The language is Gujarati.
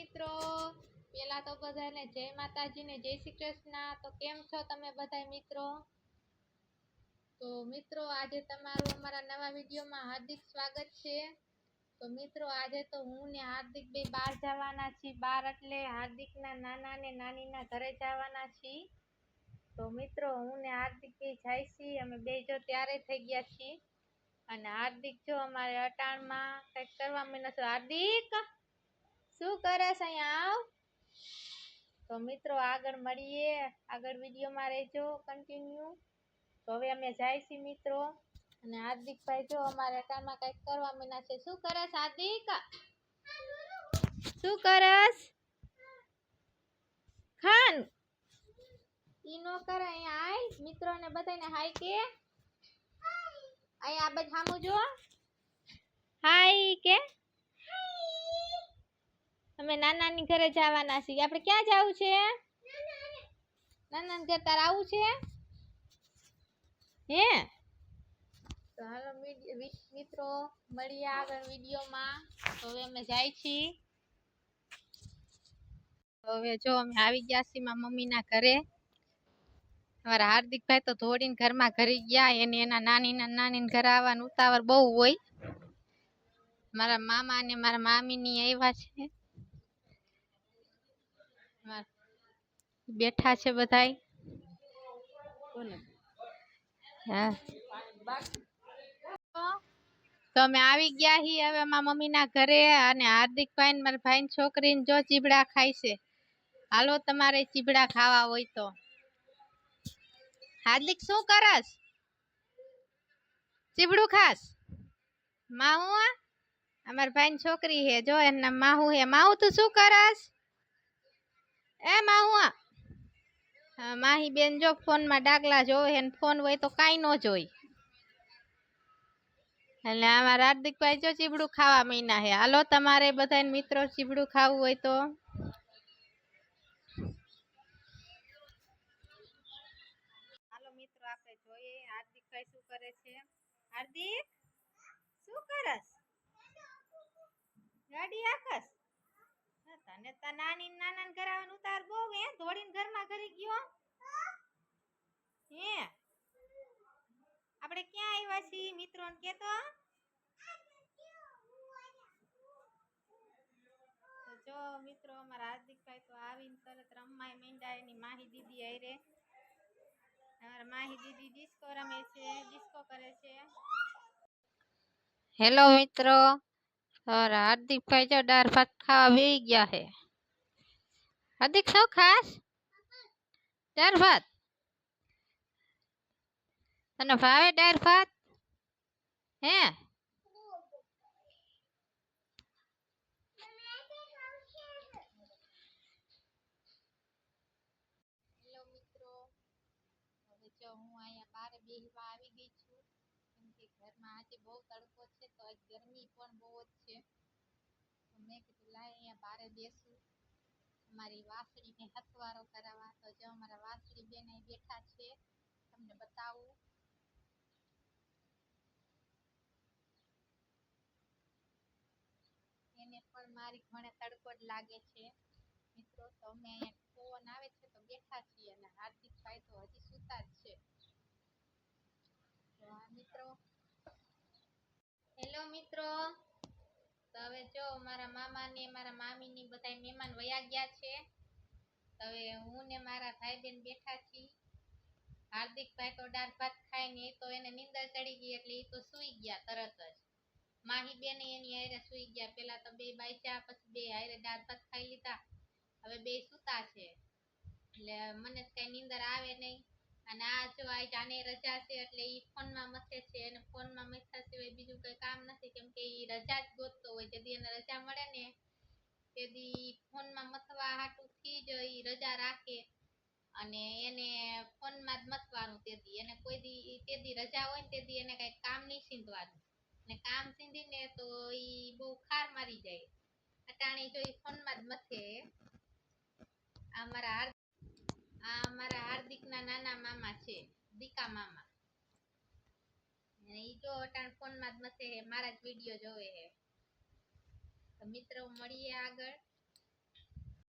મિત્રો. પેલા તો બધાને જય માતાજી ને જય શ્રી કૃષ્ણ. તો કેમ છો તમે બધા મિત્રો? તો મિત્રો, આજે તમારું અમારા નવા વિડીયોમાં હાર્દિક સ્વાગત છે. તો મિત્રો, આજે તો હું ને હાર્દિક બે બહાર જવાના છીએ. બહાર એટલે હાર્દિકના નાના ને નાનીના ઘરે જવાના છીએ. તો મિત્રો, હું ને હાર્દિક બે જાય છીએ. અમે બે જો ત્યારે થઈ ગયા છીએ. અને હાર્દિક જો અમારે અટાણમાં કંઈક કરવા મને હાર્દિક! શું કરસ અહીંયા? આવ તો મિત્રો, આગળ મળીએ. આગળ વિડીયોમાં રહેજો કન્ટિન્યુ તો હવે અમે જાય છીએ મિત્રો. અને હાર્દિકભાઈ, જો અમારે અટાણમાં કંઈક કરવા માંડ્યા છે, શું કરસ હાર્દિક? શું કરસ ખાન? ઈ નો કરે, અહીંયા આય. મિત્રોને બધાને હાય કે. અહીંયા આ બાજુ સામું જો હાય કે. અમે નાનાની ઘરે જવાના છીએ. આપણે ક્યાં જવું છે? નાનાની ઘરે તારે આવું છે? હે? તો હાલો મિત્રો, મળીએ આગળ વિડીયોમાં. તો હવે અમે જાય છીએ. હવે જો અમે આવી ગયા છીએ મારા મમ્મીના ઘરે. અમારા હાર્દિકભાઈ તો દોડીને ઘરમાં ઘરી ગયા. એને એના નાનીના નાની ઘરે આવવાનું ઉતાવળ બહુ હોય. મારા મામા અને મારા મામીની આવ્યા છે. બેઠા છે બધાય. હા. તો અમે આવી ગયા હી હવે મારા મમ્મીના ઘરે અને હાર્દિકભાઈ ને મારા ભાઈ છોકરીને જો ચીબડા ખાય છે. હાલો તમારે ચીબડા ખાવા હોય તો. હાર્દિક શું કરસ? ચીબડું ખાસ? માહુ અમારા ભાઈ છોકરી હે જો એમના માહુ હે. માહુ તું શું કરસ? એ માહુ માહી બેન જો ફોનમાં ડાગલા જોવે હે ફોન હોય તો કાંઈ ન જોઈ એટલે અમારા હાર્દિકભાઈ જો ચીબડું ખાવા મહિના હે હાલો, તમારે બધા મિત્રો ચીબડું ખાવું હોય તો. હાલો, મિત્રો શું કરે છે. હાર્દિક, શું કરસ? ગાડી આકસ? તને તો નાની નાના ઘર આવવાનું ઉતાર બહુ હે દોડીને ઘરમાં ઘરી ગયો. હે? આપણે ક્યાં આવ્યા છીએ? મિત્રો ને કેતો? તો જો મિત્રો, અમારા હાર્દિકભાઈ તો આવીને તરત રમવાય માંડ્યા એની માહી દીદી હારે. અમારા માહી દીદી ડિસ્કો રમે છે ડિસ્કો કરે છે. હેલો મિત્રો. અમારા હાર્દિકભાઈ જો દાળ ભાત ખાવા બેસી ગયા છે હાર્દિક શું ખાસ દાળ ભાત તને ભાવે દાળ ભાત હે હેલો મિત્રો હવે જો હું અહીંયા બારે બેહવા આવી ગઈ છું કેમ કે ઘરમાં આજે બહુ તડકો છે, તો આજ ગરમી પણ બહુ જ છે. મેં કીધું, લાય અહીંયા બારે બેસું. અમારી વાસળીને હથવારો કરાવવા. તો જો અમારા વાસળી બેન અહીં બેઠા છે, તમને બતાવું. એને પણ મારી ઘણે તડકો જ લાગે છે. મિત્રો, તો અમે અહીંયા ફોન આવે છે, તો બેઠા છીએ અને હાર્દિકભાઈ તો હજી સુતા જ છે. મિત્રો મિત્રો. તો હવે જો મારા મામા ને મારા મામી ની બધા મહેમાન વયા ગયા છે. તો હવે હું ને મારા ભાઈ બેન બેઠા છીએ. હાર્દિકભાઈ તો દાળ ભાત ખાય ને એ તો એને નિંદર ચડી ગઈ એટલે એ તો સૂઈ ગયા તરત જ. માહી બેન એની હારે સૂઈ ગયા. પેલા તો બે બાઈચા પછી બે હારે દાળ ભાત ખાઈ લીધા. હવે બે સૂતા છે. એટલે મને કઈ નિંદર આવે નહીં. અને આ જો આ જાને રજા છે એટલે ઈ ફોનમાં મથે છે. અને ફોનમાં મથા સિવાય બીજું કઈ કામ રજા જ ગોતતો હોય જેથી એને રજા મળે ને તેથી ફોનમાં મથવા હાટું થી જ ઈ રજા રાખે અને એને ફોનમાં જ મથવાનું તેથી એને કોઈ દી તેથી રજા હોય ને તેથી એને કઈ કામ નહીં સીંધવાનું. ને કામ સીંધીને તો ઈ બહુ ખાર મારી જાય. અટાણે જો ઈ ફોનમાં જ મથે. આ મારા આ અમારા હાર્દિકના નાના મામા છે, દીકા મામા. અટાણ ફોનમાં જ મથે હે મારા જ વીડિયો જોવે હે. તો મિત્રો મળીએ આગળ.